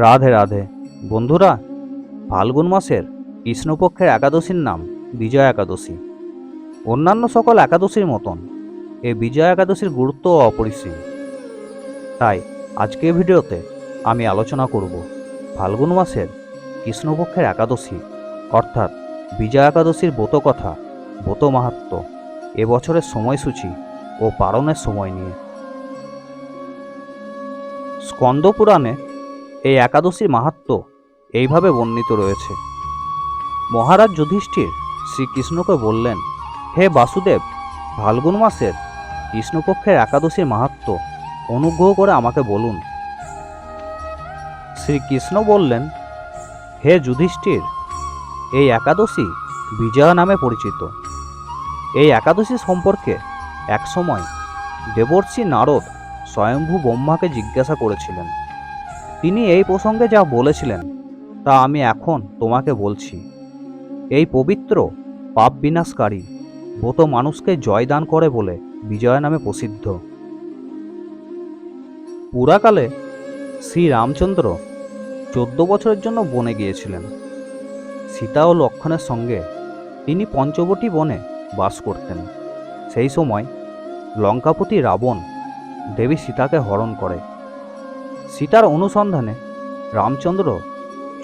রাধে রাধে। বন্ধুরা, ফাল্গুন মাসের কৃষ্ণপক্ষের একাদশীর নাম বিজয়া একাদশী। অন্যান্য সকল একাদশীর মতন এই বিজয়া একাদশীর গুরুত্ব অপরিসীম। তাই আজকের ভিডিওতে আমি আলোচনা করব ফাল্গুন মাসের কৃষ্ণপক্ষের একাদশী, অর্থাৎ বিজয়া একাদশীর ব্রত কথা ব্রত মাহাত্ম এবছরের সময়সূচি ও পালনের সময় নিয়ে। স্কন্দ পুরাণে এই একাদশীর মাহাত্ম এইভাবে বর্ণিত রয়েছে। মহারাজ যুধিষ্ঠির শ্রীকৃষ্ণকে বললেন, হে বাসুদেব, ফাল্গুন মাসের কৃষ্ণপক্ষের একাদশীর মাহাত্ম অনুগ্রহ করে আমাকে বলুন। শ্রীকৃষ্ণ বললেন, হে যুধিষ্ঠির, এই একাদশী বিজয়া নামে পরিচিত। এই একাদশী সম্পর্কে একসময় দেবর্ষি নারদ স্বয়ংভূ ব্রহ্মাকে জিজ্ঞাসা করেছিলেন। তিনি এই প্রসঙ্গে যা বলেছিলেন, তা আমি এখন তোমাকে বলছি। এই পবিত্র পাপ বিনাশকারী ব্রত মানুষকে জয়দান করে বলে বিজয়া নামে প্রসিদ্ধ। পুরাকালে শ্রী রামচন্দ্র চোদ্দ বছরের জন্য বনে গিয়েছিলেন। সীতা ও লক্ষণের সঙ্গে তিনি পঞ্চবটী বনে বাস করতেন। সেই সময় লঙ্কাপতি রাবণ দেবী সীতাকে হরণ করে। সীতার অনুসন্ধানে রামচন্দ্র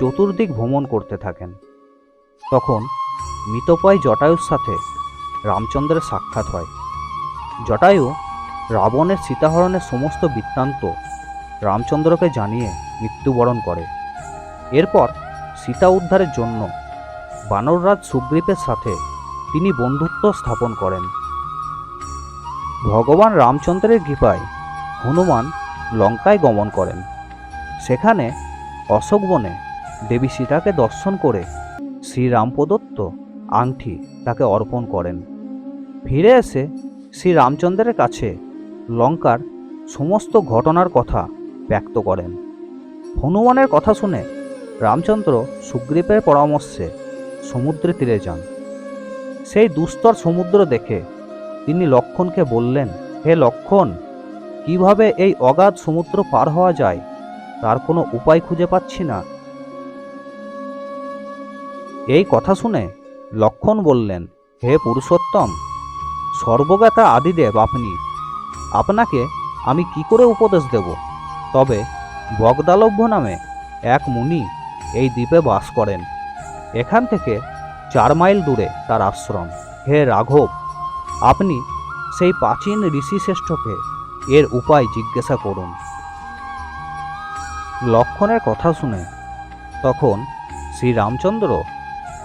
চতুর্দিক ভ্রমণ করতে থাকেন। তখন মৃতপায় জটায়ুর সাথে রামচন্দ্রের সাক্ষাৎ হয়। জটায়ু রাবণের সীতাহরণের সমস্ত বৃত্তান্ত রামচন্দ্রকে জানিয়ে মৃত্যুবরণ করে। এরপর সীতা উদ্ধারের জন্য বানররাজ সুগ্রীবের সাথে তিনি বন্ধুত্ব স্থাপন করেন। ভগবান রামচন্দ্রের কৃপায় হনুমান লঙ্কায় গমন করেন। সেখানে অশোক বনে দেবী সীতাকে দর্শন করে শ্রীরাম প্রদত্ত আংটি তাকে অর্পণ করেন। ফিরে এসে শ্রী রামচন্দ্রের কাছে লঙ্কার সমস্ত ঘটনার কথা ব্যক্ত করেন। হনুমানের কথা শুনে রামচন্দ্র সুগ্রীবের পরামর্শে সমুদ্রে তীরে যান। সেই দুস্তর সমুদ্র দেখে তিনি লক্ষণকে বললেন, হে লক্ষণ কীভাবে এই অগাধ সমুদ্র পার হওয়া যায়, তার কোনো উপায় খুঁজে পাচ্ছি না। এই কথা শুনে লক্ষণ বললেন, হে পুরুষোত্তম, সর্বজ্ঞাতা আদিদেব আপনি, আপনাকে আমি কি করে উপদেশ দেব? তবে বগদালভ্য নামে এক মুনি এই দ্বীপে বাস করেন। এখান থেকে চার মাইল দূরে তার আশ্রম। হে রাঘব, আপনি সেই প্রাচীন ঋষিশ্রেষ্ঠকে এর উপায় জিজ্ঞাসা করুন। লক্ষণের কথা শুনে তখন শ্রী রামচন্দ্র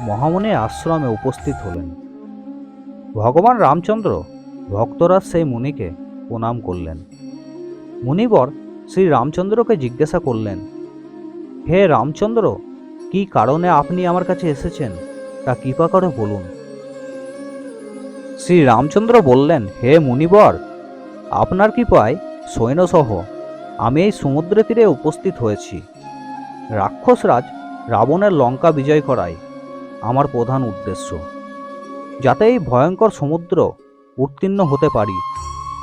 মহামুনির আশ্রমে উপস্থিত হলেন। ভগবান রামচন্দ্র ভক্তরাজ সেই মুনিকে প্রণাম করলেন। মুনিবর শ্রী রামচন্দ্রকে জিজ্ঞাসা করলেন, হে রামচন্দ্র, কি কারণে আপনি আমার কাছে এসেছেন? তা কৃপা করে বলুন। শ্রী রামচন্দ্র বললেন, হে মুনিবর আপনার কৃপায় সৈন্যসহ আমি এই সমুদ্র তীরে উপস্থিত হয়েছি। রাক্ষসরাজ রাবণের লঙ্কা বিজয় করাই আমার প্রধান উদ্দেশ্য। যাতে এই ভয়ঙ্কর সমুদ্র উত্তীর্ণ হতে পারি,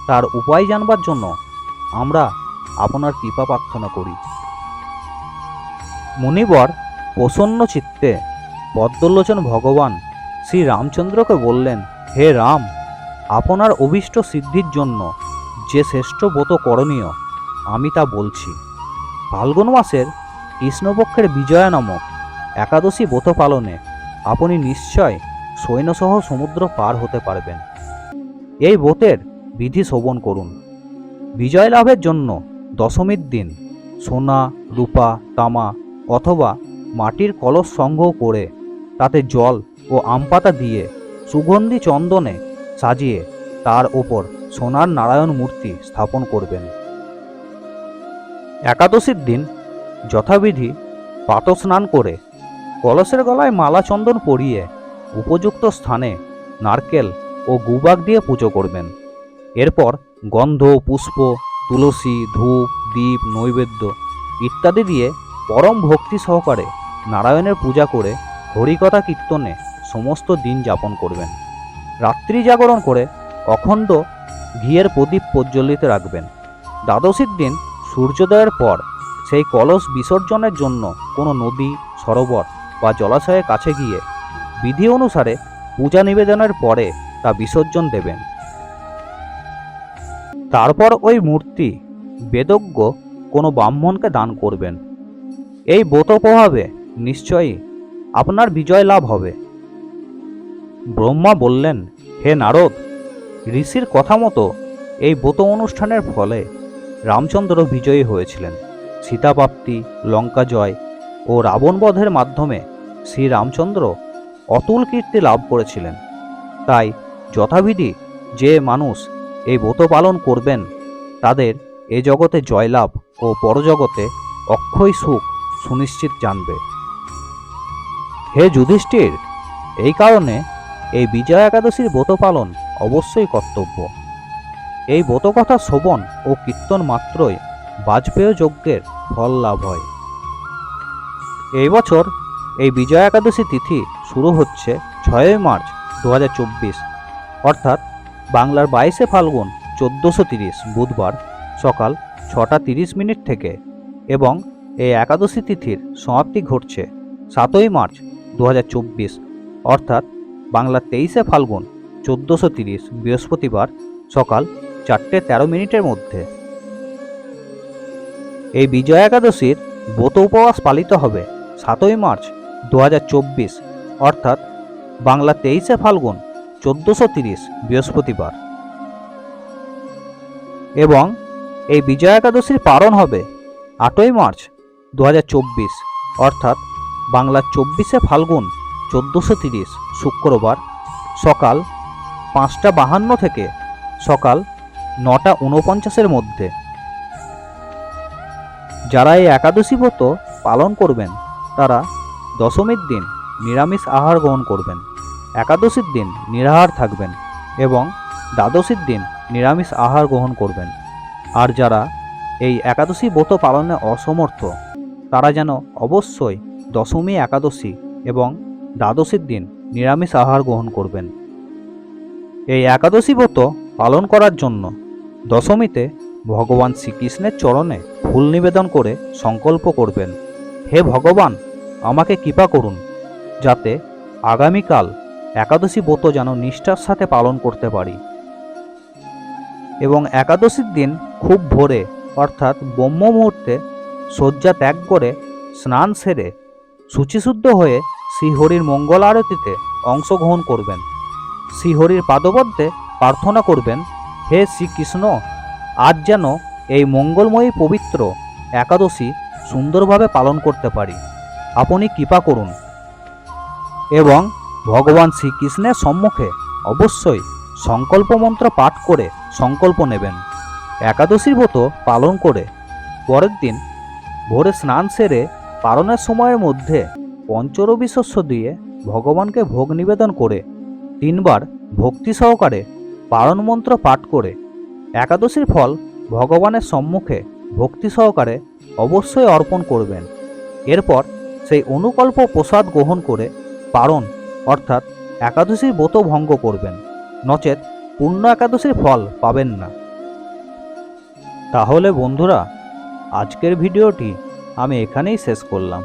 তার উপায় জানবার জন্য আমরা আপনার কৃপা প্রার্থনা করি। মুনিবর প্রসন্ন চিত্তে পদ্মলোচন ভগবান শ্রী রামচন্দ্রকে বললেন, হে রাম, আপনার অভীষ্ট সিদ্ধির জন্য যে শ্রেষ্ঠ ব্রত করণীয়, আমি তা বলছি। ফাল্গুন মাসের কৃষ্ণপক্ষের বিজয়া নামক একাদশী ব্রত পালনে আপনি নিশ্চয় সৈন্যসহ সমুদ্র পার হতে পারবেন। এই ব্রতের বিধি শোভন করুন। বিজয় লাভের জন্য দশমীর দিন সোনা, রূপা, তামা অথবা মাটির কলস সংগ্রহ করে তাতে জল ও আমপাতা দিয়ে সুগন্ধি চন্দনে সাজিয়ে তার ওপর সোনার নারায়ণ মূর্তি স্থাপন করবেন। একাদশীর দিন যথাবিধি পাতস্নান করে কলসের গলায় মালা চন্দন পরিয়ে উপযুক্ত স্থানে নারকেল ও গুবাক দিয়ে পুজো করবেন। এরপর গন্ধ, পুষ্প, তুলসী, ধূপ, দীপ, নৈবেদ্য ইত্যাদি দিয়ে পরম ভক্তি সহকারে নারায়ণের পূজা করে হরিকথা কীর্তনে সমস্ত দিন যাপন করবেন। রাত্রি জাগরণ করে অখণ্ড ঘিয়ের প্রদীপ প্রজ্বলিত রাখবেন। দ্বাদশীর দিন সূর্যোদয়ের পর সেই কলস বিসর্জনের জন্য কোনো নদী, সরোবর বা জলাশয়ের কাছে গিয়ে বিধি অনুসারে পূজা নিবেদনের পরে তা বিসর্জন দেবেন। তারপর ওই মূর্তি বেদজ্ঞ কোনো ব্রাহ্মণকে দান করবেন। এই ব্রত প্রভাবে নিশ্চয়ই আপনার বিজয় লাভ হবে। ব্রহ্মা বললেন, হে নারদ ঋষির কথা মতো এই ব্রত অনুষ্ঠানের ফলে রামচন্দ্র বিজয়ী হয়েছিলেন। সীতাপ্রাপ্তি লঙ্কা জয় ও রাবণবধের মাধ্যমে শ্রী রামচন্দ্র অতুল কীর্তি লাভ করেছিলেন। তাই যথাবিধি যে মানুষ এই ব্রত পালন করবেন, তাদের এ জগতে জয়লাভ ও পরজগতে অক্ষয় সুখ সুনিশ্চিত জানবে। হে যুধিষ্ঠির, এই কারণে এই বিজয়া একাদশীর ব্রত পালন অবশ্যই কর্তব্য। এই ব্রতকথা শ্রবণ ও কীর্তন মাত্রই বাজপেয় যজ্ঞের ফল লাভ হয়। এই বছর এই বিজয়া একাদশী তিথি শুরু হচ্ছে ছয়ই মার্চ দু হাজার চব্বিশ। অর্থাৎ বাংলার বাইশে ফাল্গুন চোদ্দোশো তিরিশ বুধবার সকাল ছটা তিরিশ মিনিট থেকে এবং এই একাদশী তিথির সমাপ্তি ঘটছে সাতই মার্চ দু হাজার চব্বিশ। অর্থাৎ বাংলার তেইশে ফাল্গুন চোদ্দোশো তিরিশ, বৃহস্পতিবার সকাল চারটে তেরো মিনিটের মধ্যে। এই বিজয়া একাদশীর ব্রত উপবাস পালিত হবে সাতই মার্চ দু হাজার চব্বিশ, অর্থাৎ বাংলা তেইশে ফাল্গুন চোদ্দোশো তিরিশ, বৃহস্পতিবার। এবং এই বিজয়া একাদশীর পালন হবে আটই মার্চ দু হাজার চব্বিশ, অর্থাৎ বাংলা চব্বিশে ফাল্গুন চোদ্দোশো তিরিশ, শুক্রবার সকাল পাঁচটা বাহান্ন থেকে সকাল নটা উনপঞ্চাশের মধ্যে। যারা এই একাদশী ব্রত পালন করবেন, তারা দশমীর দিন নিরামিষ আহার গ্রহণ করবেন, একাদশীর দিন নিরাহার থাকবেন এবং দ্বাদশীর দিন নিরামিষ আহার গ্রহণ করবেন। আর যারা এই একাদশী ব্রত পালনে অসমর্থ, তারা যেন অবশ্যই দশমী একাদশী এবং দ্বাদশীর দিন নিরামিষ আহার গ্রহণ করবেন। এই একাদশী ব্রত পালন করার জন্য দশমীতে ভগবান শ্রীকৃষ্ণের চরণে ফুল নিবেদন করে সংকল্প করবেন, হে ভগবান, আমাকে কৃপা করুন, যাতে আগামীকাল একাদশী ব্রত যেন নিষ্ঠার সাথে পালন করতে পারি এবং একাদশীর দিন খুব ভোরে, অর্থাৎ ব্রহ্ম মুহূর্তে শয্যা ত্যাগ করে স্নান সেরে, শুচিশুদ্ধ হয়ে শ্রীহরির মঙ্গল আরতিতে অংশগ্রহণ করবেন। শ্রীহরির পাদপদ্মে প্রার্থনা করবেন, হে শ্রীকৃষ্ণ, আজ যেন এই মঙ্গলময়ী পবিত্র একাদশী সুন্দরভাবে পালন করতে পারি। আপনি কৃপা করুন। এবং ভগবান শ্রীকৃষ্ণের সম্মুখে অবশ্যই সংকল্প মন্ত্র পাঠ করে সংকল্প নেবেন। একাদশীর ব্রত পালন করে পরের দিন ভোরে স্নান সেরে পালনের সময়ের মধ্যে পঞ্চরবি শস্য দিয়ে ভগবানকে ভোগ নিবেদন করে তিনবার ভক্তি সহকারে পারণ মন্ত্র পাঠ করে। একাদশীর ফল ভগবানের সম্মুখে ভক্তি সহকারে অবশ্যই অর্পণ করবেন। এরপর সেই অনুকল্প প্রসাদ গ্রহণ করে পারণ, অর্থাৎ একাদশীর ব্রত ভঙ্গ করবেন। নচেত পূর্ণ একাদশীর ফল পাবেন না। তাহলে বন্ধুরা, আজকের ভিডিওটি আমি এখানেই শেষ করলাম।